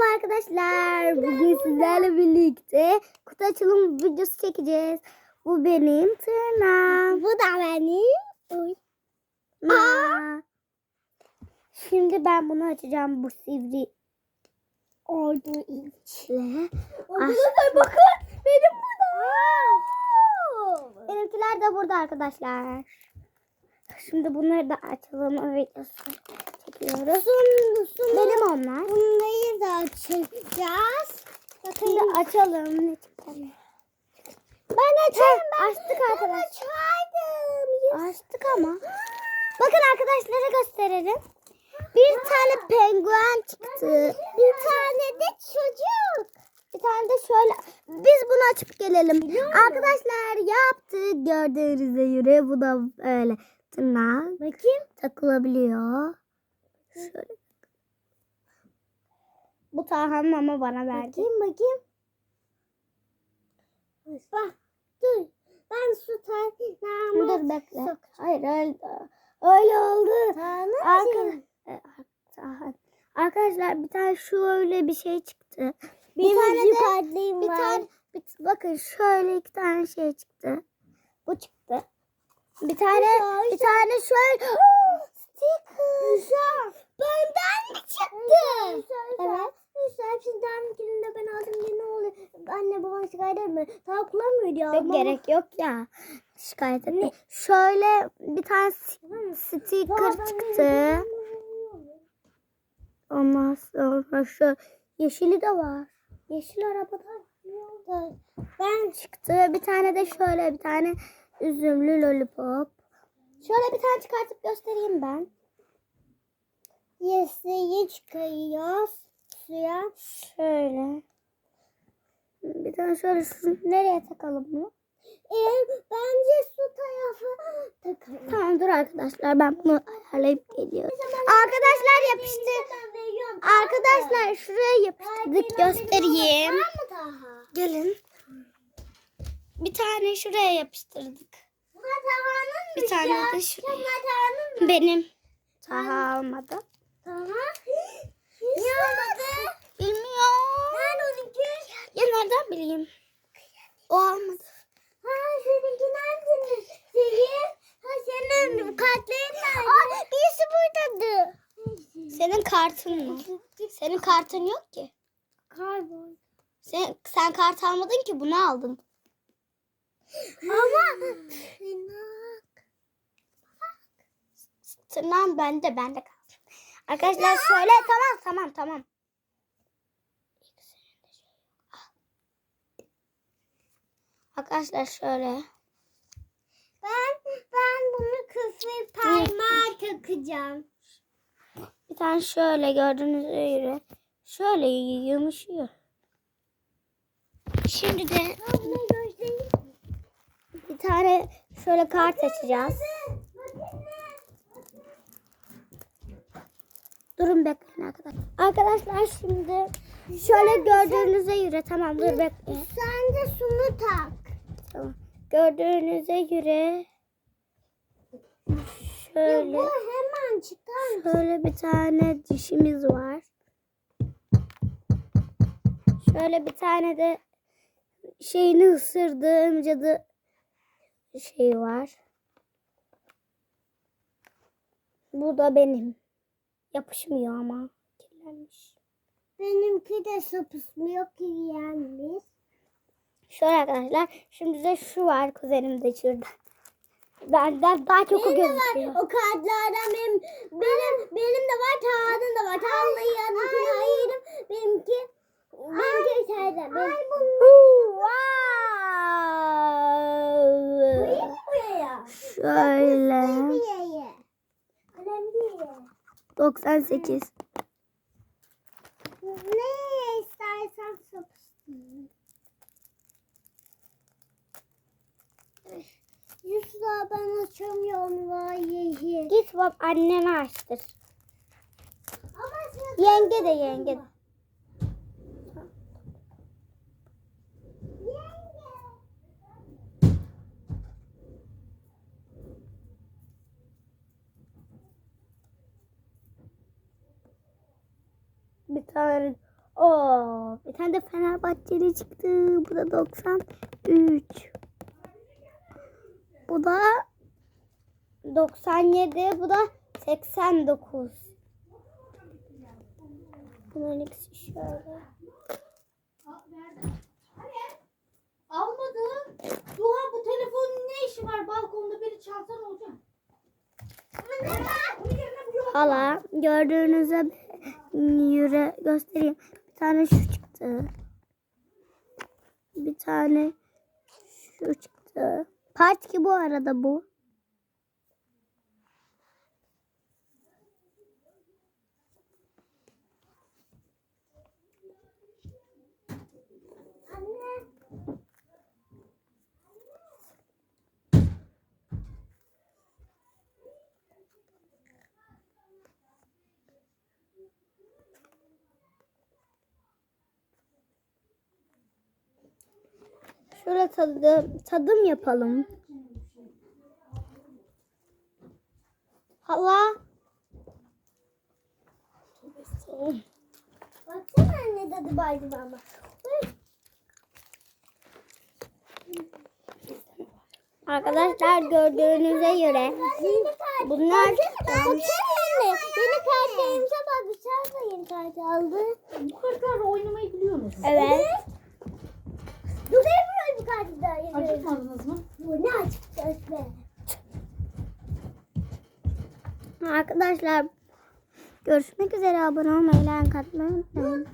Merhaba arkadaşlar. Bugün sizlerle birlikte kutu açılım videosu çekeceğiz. Bu benim tırnağım. Bu da benim. Aa. Şimdi ben bunu açacağım bu sivri Ordu içle. Arkadaşlar bakın. Benim burada. Benimkiler de burada arkadaşlar. Şimdi bunları da açalım videosu çekiyoruz. Benim onlar. Bunları da açacağız. Şimdi açalım. Ne çıktı? Ben açarım. Ben açtık arkadaşlar. açardım. Açtık ama. Bakın arkadaşlara gösterelim. Bir tane penguen çıktı. Bir tane de çocuk. Bir tane de şöyle. Biz bunu açıp gelelim. Arkadaşlar yaptık. Gördüğünüz göre bu da böyle tırnak Bakayım. takılabiliyor. Şöyle. Bu Tahan'ın ama bana verdi. Bakayım bakayım. Bak dur. Ben su tane Dur bekle. Hayır öyle, öyle oldu. Arka- Tahan. Arkadaşlar bir tane şöyle bir şey çıktı. Bir Bir tane de Bir var. tane bir, bakın şöyle iki tane şey çıktı. Bu çıktı. Bir tane Güzel, bir tane şöyle Sticker. Benden mi çıktı? Evet. Güzel. Hepsini dernekinin de ben aldım diye ne oluyor? Anne babam şikayet etme. Daha kullanmıyor ya. Pek gerek yok ya. Şikayet etme. Şöyle bir tane sticker çıktı. Ondan sonra şu yeşili de var. Yeşil arabada Ben çıktı. Bir tane de şöyle bir tane üzümlü lollipop. Şöyle bir tane çıkartıp göstereyim ben. yesliği çıkarıyoruz. Suya. Şöyle. Bir tane şöyle şunu nereye takalım bunu? Ee, bence su tarafı takalım. Tamam dur arkadaşlar ben bunu ayarlayıp geliyorum. Arkadaşlar yapıştı. Arkadaşlar şuraya yapıştırdık göstereyim. Gelin. Bir tane şuraya yapıştırdık. Bu Taha'nın Bir tane de şuraya. Taha'nın mı? Benim. Daha almadı. Taha. Ne olmadı? Bilmiyorum. Nerede onunki? Ya nereden bileyim? O almadı. Ha seninki nerede? Senin. Ha senin kartların nerede? Aa birisi buradadı. Senin kartın mı? Senin kartın yok ki. Kaybol. Sen, sen kart almadın ki bunu aldın. Ama tırnak. Tırnağım bende bende kalsın. Arkadaşlar şöyle tamam tamam tamam. Arkadaşlar şöyle. Ben ben bunu küfür parmağa takacağım. Bir tane şöyle gördüğünüz üzere. Şöyle yumuşuyor. Şimdi de tane şöyle kart açacağız. Durun bekleyin arkadaşlar. Arkadaşlar şimdi şöyle gördüğünüze göre tamam dur bekle. Sen de şunu tak. Tamam. Gördüğünüze göre şöyle Bu hemen çıkar. şöyle bir tane dişimiz var. Şöyle bir tane de şeyini ısırdığım cadı şey var. Bu da benim. Yapışmıyor ama. Kirlenmiş. Benimki de sapısmıyor ki yenmiş. Şöyle arkadaşlar. Şimdi de şu var kuzenim de şurada. Benden daha çok o gözüküyor. O kartlardan benim benim benim de var. Taha'nın da var. Taha'nın 98. Ne istersen sapısın. Yusra ben açamıyorum vallahi. Git bab annene açtır. Ama sen Yenge de yenge de. Tane Oo, bir tane de Fenerbahçeli çıktı. Bu da 93. Bu da 97. Bu da 89. Bunların ikisi şöyle. Almadım. Duha bu telefonun ne işi var? Balkonda biri çalsan olacak. Hala gördüğünüzde yüre göstereyim. Bir tane şu çıktı. Bir tane şu çıktı. Part 2 bu arada bu. Şöyle tadı, tadım yapalım. Hala. Baksana anne tadı baydı ama. Arkadaşlar gördüğünüze göre bunlar. Yeni kartlarımıza bak. Bıçak da yeni kart aldı. Bu kartlarla oynamayı biliyor musunuz? evet. Dur ben buraya bu kartı Acıkmadınız mı? Bu ne açıkçası be. Arkadaşlar görüşmek üzere abone olmayı, like atmayı unutmayın.